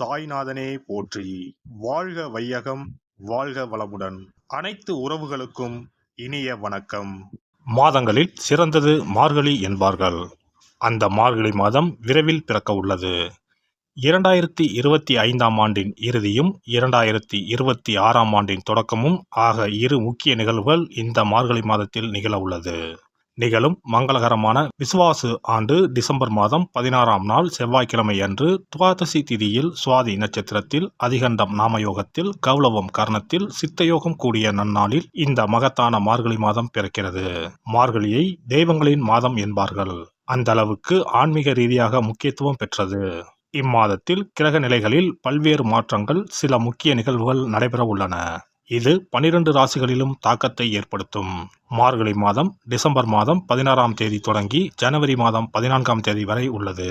சாய்நாதனே போற்றி. வாழ்க வையகம் வாழ்க வளமுடன். அனைத்து உறவுகளுக்கும் இனிய வணக்கம். மாதங்களில் சிறந்தது மார்கழி என்பார்கள். அந்த மார்கழி மாதம் விரைவில் பிறக்க உள்ளது. இரண்டாயிரத்தி இருபத்தி ஐந்தாம் ஆண்டின் இறுதியும் இரண்டாயிரத்தி இருபத்தி ஆறாம் ஆண்டின் தொடக்கமும் ஆக இரு முக்கிய நிகழ்வுகள் இந்த மார்கழி மாதத்தில் நிகழ உள்ளது. நிகழும் மங்களகரமான விசுவாசு ஆண்டு டிசம்பர் மாதம் பதினாறாம் நாள் செவ்வாய்க்கிழமை அன்று துவாதசி திதியில் சுவாதி நட்சத்திரத்தில் அதிகண்டம் நாமயோகத்தில் கௌலவம் கர்ணத்தில் சித்தயோகம் கூடிய நன்னாளில் இந்த மகத்தான மார்கழி மாதம் பிறக்கிறது. மார்கழியை தெய்வங்களின் மாதம் என்பார்கள். அந்த அளவுக்கு ஆன்மீக ரீதியாக முக்கியத்துவம் பெற்றது. இம்மாதத்தில் கிரக நிலைகளில் பல்வேறு மாற்றங்கள் சில முக்கிய நிகழ்வுகள் நடைபெற உள்ளன இது பனிரெண்டு ராசிகளிலும் தாக்கத்தை ஏற்படுத்தும். மார்கழி மாதம் டிசம்பர் மாதம் பதினாறாம் தேதி தொடங்கி ஜனவரி மாதம் பதினான்காம் தேதி வரை உள்ளது.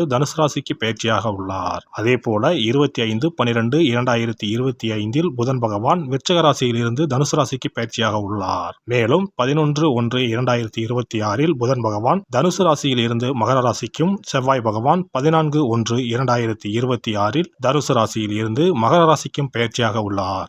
தனுசு ராசிக்கு பயிற்சியாக உள்ளார். அதே போல இருபத்தி ஐந்து பனிரெண்டு இரண்டாயிரத்தி இருபத்தி ஐந்தில் புதன் பகவான் விருச்சிக ராசியில் இருந்து தனுசு ராசிக்கு பயிற்சியாக உள்ளார். மேலும் பதினொன்று ஒன்று இரண்டாயிரத்தி இருபத்தி ஆறில் புதன் பகவான் தனுசு ராசியில் இருந்து மகர ராசிக்கும் செவ்வாய் பகவான் பதினான்கு ஒன்று இரண்டாயிரத்தி இருபத்தி ஆறில் தனுசு ராசியில் இருந்து மகர ராசிக்கும் பயிற்சியாக உள்ளார்.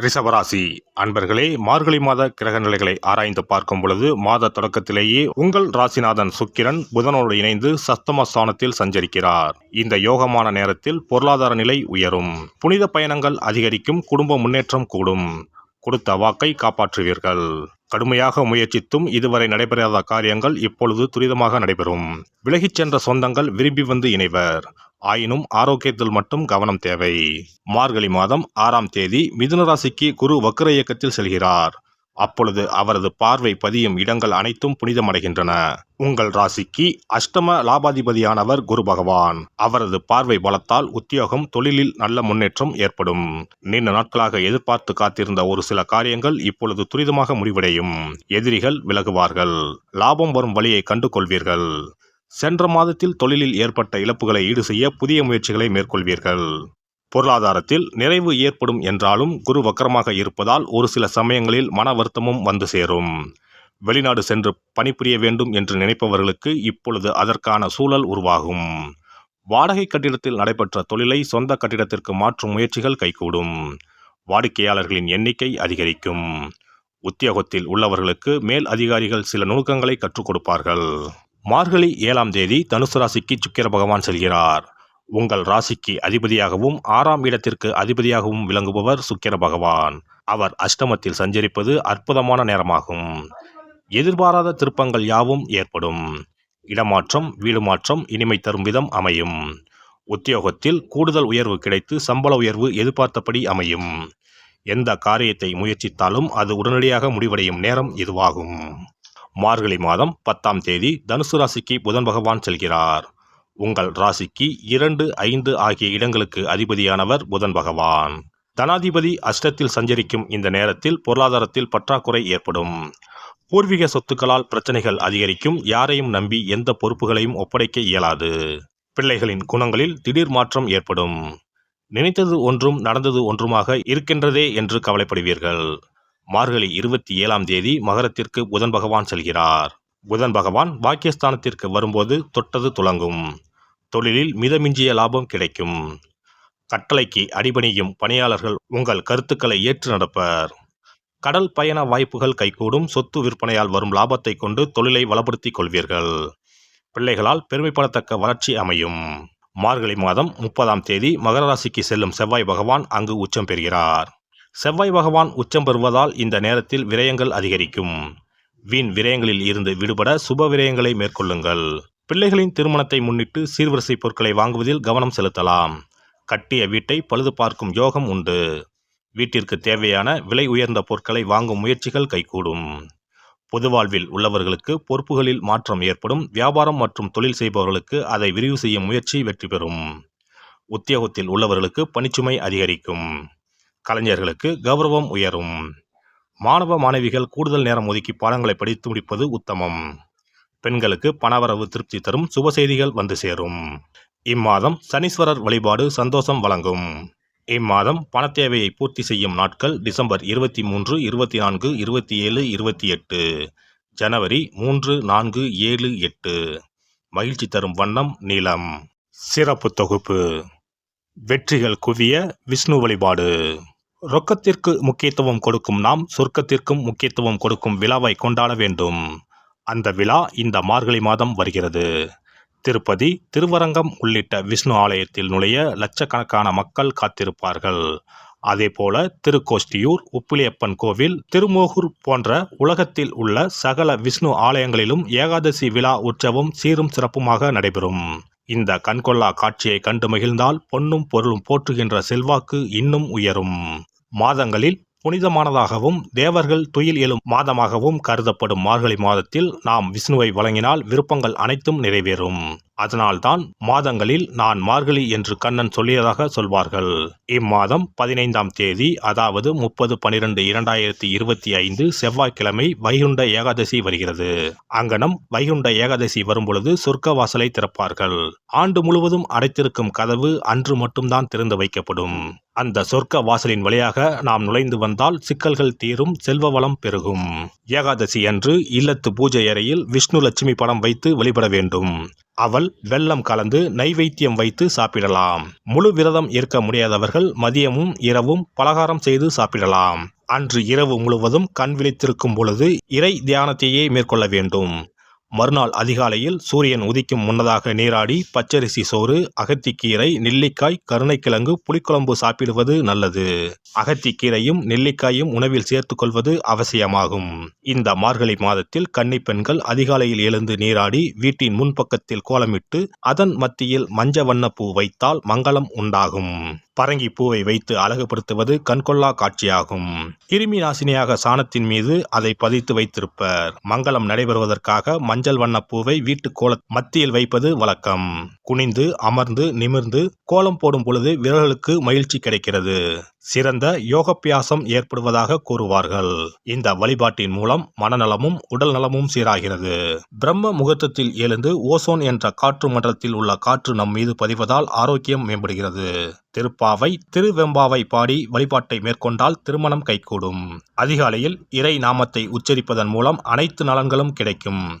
ரிஷபராசி அன்பர்களே மார்கழி மாத கிரக நிலைகளை ஆராய்ந்து பார்க்கும் பொழுது மாத தொடக்கத்திலேயே உங்கள் ராசிநாதன் சுக்கிரன் புதனோடு இணைந்து சஸ்தம ஸ்தானத்தில் சஞ்சரிக்கிறார். இந்த யோகமான நேரத்தில் பொருளாதார நிலை உயரும். புனித பயணங்கள் அதிகரிக்கும் குடும்ப முன்னேற்றம் கூடும். கொடுத்த வாக்கை காப்பாற்றுவீர்கள். கடுமையாக முயற்சித்தும் இதுவரை நடைபெறாத காரியங்கள் இப்பொழுது துரிதமாக நடைபெறும். விலகிச் சென்ற சொந்தங்கள் விரும்பி வந்து இணைவர். ஆயினும் ஆரோக்கியத்தில் மட்டும் கவனம் தேவை. மார்கழி மாதம் ஆறாம் தேதி மிதுன ராசிக்கு குரு வக்கர இயக்கத்தில் செல்கிறார். அப்பொழுது அவரது பார்வை பதியும் இடங்கள் அனைத்தும் புனிதமடைகின்றன. உங்கள் ராசிக்கு அஷ்டம லாபாதிபதியானவர் குரு பகவான். அவரது பார்வை பலத்தால் உத்தியோகம் தொழிலில் நல்ல முன்னேற்றம் ஏற்படும். நீண்ட நாட்களாக எதிர்பார்த்து காத்திருந்த ஒரு சில காரியங்கள் இப்பொழுது துரிதமாக முடிவடையும். எதிரிகள் விலகுவார்கள். லாபம் வரும் வழியை கண்டு கொள்வீர்கள் சென்ற மாதத்தில் தொழிலில் ஏற்பட்ட இழப்புகளை ஈடு செய்ய புதிய முயற்சிகளை மேற்கொள்வீர்கள். பொருளாதாரத்தில் நிறைவு ஏற்படும் என்றாலும் குரு வக்கரமாக இருப்பதால் ஒரு சில சமயங்களில் மன வருத்தமும் வந்து சேரும். வெளிநாடு சென்று பணிபுரிய வேண்டும் என்று நினைப்பவர்களுக்கு இப்பொழுது அதற்கான சூழல் உருவாகும். வாடகை கட்டிடத்தில் நடைபெற்ற தொழிலை சொந்த கட்டிடத்திற்கு மாற்றும் முயற்சிகள் கைகூடும். வாடிக்கையாளர்களின் எண்ணிக்கை அதிகரிக்கும். உத்தியோகத்தில் உள்ளவர்களுக்கு மேல் அதிகாரிகள் சில நுணுக்கங்களை கற்றுக் கொடுப்பார்கள். மார்கழி ஏழாம் தேதி தனுசு ராசிக்கு சுக்கிர பகவான் செல்கிறார். உங்கள் ராசிக்கு அதிபதியாகவும் ஆறாம் இடத்திற்கு அதிபதியாகவும் விளங்குபவர் சுக்கிர பகவான். அவர் அஷ்டமத்தில் சஞ்சரிப்பது அற்புதமான நேரமாகும். எதிர்பாராத திருப்பங்கள் யாவும் ஏற்படும். இடமாற்றம் வீடு மாற்றம் இனிமை தரும் விதம் அமையும். உத்தியோகத்தில் கூடுதல் உயர்வு கிடைத்து சம்பள உயர்வு எதிர்பார்த்தபடி அமையும். எந்த காரியத்தை முயற்சித்தாலும் அது உடனடியாக முடிவடையும் நேரம் இதுவாகும். மார்கழி மாதம் பத்தாம் தேதி தனுசு ராசிக்கு புதன் பகவான் செல்கிறார். உங்கள் ராசிக்கு இரண்டு ஐந்து ஆகிய இடங்களுக்கு அதிபதியானவர் புதன் பகவான். தனாதிபதி அஷ்டத்தில் சஞ்சரிக்கும் இந்த நேரத்தில் பொருளாதாரத்தில் பற்றாக்குறை ஏற்படும். பூர்வீக சொத்துக்களால் பிரச்சனைகள் அதிகரிக்கும் யாரையும் நம்பி எந்த பொறுப்புகளையும் ஒப்படைக்க இயலாது. பிள்ளைகளின் குணங்களில் திடீர் மாற்றம் ஏற்படும். நினைத்தது ஒன்றும் நடந்தது ஒன்றுமாக இருக்கின்றதே என்று கவலைப்படுவீர்கள். மார்கழி இருபத்தி ஏழாம் தேதி மகரத்திற்கு புதன் பகவான் செல்கிறார். புதன் பகவான் பாக்கியஸ்தானத்திற்கு வரும்போது தொட்டது துலங்கும் தொழிலில் மிதமிஞ்சிய லாபம் கிடைக்கும். கட்டளைக்கு அடிபணியும் பணியாளர்கள் உங்கள் கருத்துக்களை ஏற்று நடப்பர். கடல் பயண வாய்ப்புகள் கைகூடும் சொத்து விற்பனையால் வரும் லாபத்தை கொண்டு தொழிலை வளப்படுத்திக் கொள்வீர்கள். பிள்ளைகளால் பெருமைப்படத்தக்க வளர்ச்சி அமையும். மார்கழி மாதம் முப்பதாம் தேதி மகர ராசிக்கு செல்லும் செவ்வாய் பகவான் அங்கு உச்சம் பெறுகிறார். செவ்வாய் பகவான் உச்சம் பெறுவதால் இந்த நேரத்தில் விரயங்கள் அதிகரிக்கும். வீண் விரயங்களில் இருந்து விடுபட சுப விரயங்களை மேற்கொள்ளுங்கள். பிள்ளைகளின் திருமணத்தை முன்னிட்டு சீர்வரிசை பொருட்களை வாங்குவதில் கவனம் செலுத்தலாம். கட்டிய வீட்டை பழுது பார்க்கும் யோகம் உண்டு. வீட்டிற்கு தேவையான விலை உயர்ந்த பொருட்களை வாங்கும் முயற்சிகள் கைகூடும். பொது வாழ்வில் உள்ளவர்களுக்கு பொறுப்புகளில் மாற்றம் ஏற்படும். வியாபாரம் மற்றும் தொழில் செய்பவர்களுக்கு அதை விரிவு செய்யும் முயற்சி வெற்றி பெறும். உத்தியோகத்தில் உள்ளவர்களுக்கு பணிச்சுமை அதிகரிக்கும். கலைஞர்களுக்கு கௌரவம் உயரும். மாணவ மாணவிகள் கூடுதல் நேரம் ஒதுக்கி பாடங்களை படித்து முடிப்பது உத்தமம். பெண்களுக்கு பணவரவு திருப்தி தரும் சுப செய்திகள் வந்து சேரும். இம்மாதம் சனீஸ்வரர் வழிபாடு சந்தோஷம் வழங்கும். இம்மாதம் பணத்தேவையை பூர்த்தி செய்யும் நாட்கள் டிசம்பர் இருபத்தி மூன்று இருபத்தி நான்கு இருபத்தி ஏழு இருபத்தி எட்டு. ஜனவரி மூன்று நான்கு ஏழு எட்டு. மகிழ்ச்சி தரும் வண்ணம் நீளம். சிறப்பு தொகுப்பு. வெற்றிகள் குவிய விஷ்ணு வழிபாடு. ரொக்கத்திற்கு முக்கியத்துவம் கொடுக்கும் நாம் சொர்க்கத்திற்கும் முக்கியத்துவம் கொடுக்கும் விழாவை கொண்டாட வேண்டும். அந்த விழா இந்த மார்கழி மாதம் வருகிறது. திருப்பதி திருவரங்கம் உள்ளிட்ட விஷ்ணு ஆலயத்தில் நுழைய லட்சக்கணக்கான மக்கள் காத்திருப்பார்கள். அதேபோல திருக்கோஷ்டியூர் உப்பிலியப்பன் கோவில் திருமோகூர் போன்ற உலகத்தில் உள்ள சகல விஷ்ணு ஆலயங்களிலும் ஏகாதசி விழா உற்சவம் சீரும் சிறப்புமாக நடைபெறும். இந்த கண்கொள்ளா காட்சியை கண்டு மகிழ்ந்தால் பொன்னும் பொருளும் போற்றுகின்ற செல்வாக்கு இன்னும் உயரும். மாதங்களில் புனிதமானதாகவும் தேவர்கள் துயில் எழும் மாதமாகவும் கருதப்படும் மார்கழி மாதத்தில் நாம் விஷ்ணுவை வழங்கினால் விருப்பங்கள் அனைத்தும் நிறைவேறும். அதனால்தான் மாதங்களில் நான் மார்கழி என்று கண்ணன் சொல்லியதாக சொல்வார்கள். இம்மாதம் பதினைந்தாம் தேதி அதாவது முப்பது பனிரெண்டு இரண்டாயிரத்தி இருபத்தி ஐந்து செவ்வாய்க்கிழமை வைகுண்ட ஏகாதசி வருகிறது. அங்கனம் வைகுண்ட ஏகாதசி வரும்பொழுது சொர்க்க வாசலை திறப்பார்கள். ஆண்டு முழுவதும் அடைத்திருக்கும் கதவு அன்று மட்டும்தான் திறந்து வைக்கப்படும். அந்த சொர்க்க வாசலின் வழியாக நாம் நுழைந்து வந்தால் சிக்கல்கள் தீரும் செல்வ வளம் பெருகும். ஏகாதசி அன்று இல்லத்து பூஜை அறையில் விஷ்ணு லட்சுமி படம் வைத்து வழிபட வேண்டும். அவள் வெல்லம் கலந்து நைவேத்தியம் வைத்து சாப்பிடலாம். முழு விரதம் இருக்க முடியாதவர்கள் மதியமும் இரவும் பலகாரம் செய்து சாப்பிடலாம். அன்று இரவு முழுவதும் கண் விழித்திருக்கும் பொழுது இறை தியானத்தையே மேற்கொள்ள வேண்டும். மறுநாள் அதிகாலையில் சூரியன் உதிக்கும் முன்னதாக நீராடி பச்சரிசி சோறு அகத்திக்கீரை நெல்லிக்காய் கருணைக்கிழங்கு புளிக்குழம்பு சாப்பிடுவது நல்லது. அகத்திக்கீரையும் நெல்லிக்காயும் உணவில் சேர்த்துக் கொள்வது அவசியமாகும். இந்த மார்கழி மாதத்தில் கன்னி பெண்கள் அதிகாலையில் எழுந்து நீராடி வீட்டின் முன்பக்கத்தில் கோலமிட்டு அதன் மத்தியில் மஞ்ச வண்ண பூ வைத்தால் மங்களம் உண்டாகும். பரங்கி பூவை வைத்து அழகுபடுத்துவது கண்கொள்ளா காட்சியாகும். கிருமி நாசினியாக சாணத்தின் மீது அதை பதித்து வைத்திருப்பர். மங்களம் நடைபெறுவதற்காக மஞ்சள் வண்ண பூவை வீட்டு கோல மத்தியில் வைப்பது வழக்கம். குனிந்து அமர்ந்து நிமிர்ந்து கோலம் போடும் பொழுது விரல்களுக்கு மகிழ்ச்சி கிடைக்கிறது. சிறந்த யோகப்பியாசம் ஏற்படுவதாக கூறுவார்கள். இந்த வழிபாட்டின் மூலம் மனநலமும் உடல் நலமும் சீராகிறது. பிரம்ம முகூர்த்தத்தில் எழுந்து ஓசோன் என்ற காற்று மண்டலத்தில் உள்ள காற்று நம் மீது பதிவதால் ஆரோக்கியம் மேம்படுகிறது. திருப்பாவை திருவெம்பாவை பாடி வழிபாட்டை மேற்கொண்டால் திருமணம் கைகூடும். அதிகாலையில் இறை நாமத்தை உச்சரிப்பதன் மூலம் அனைத்து நலன்களும் கிடைக்கும்.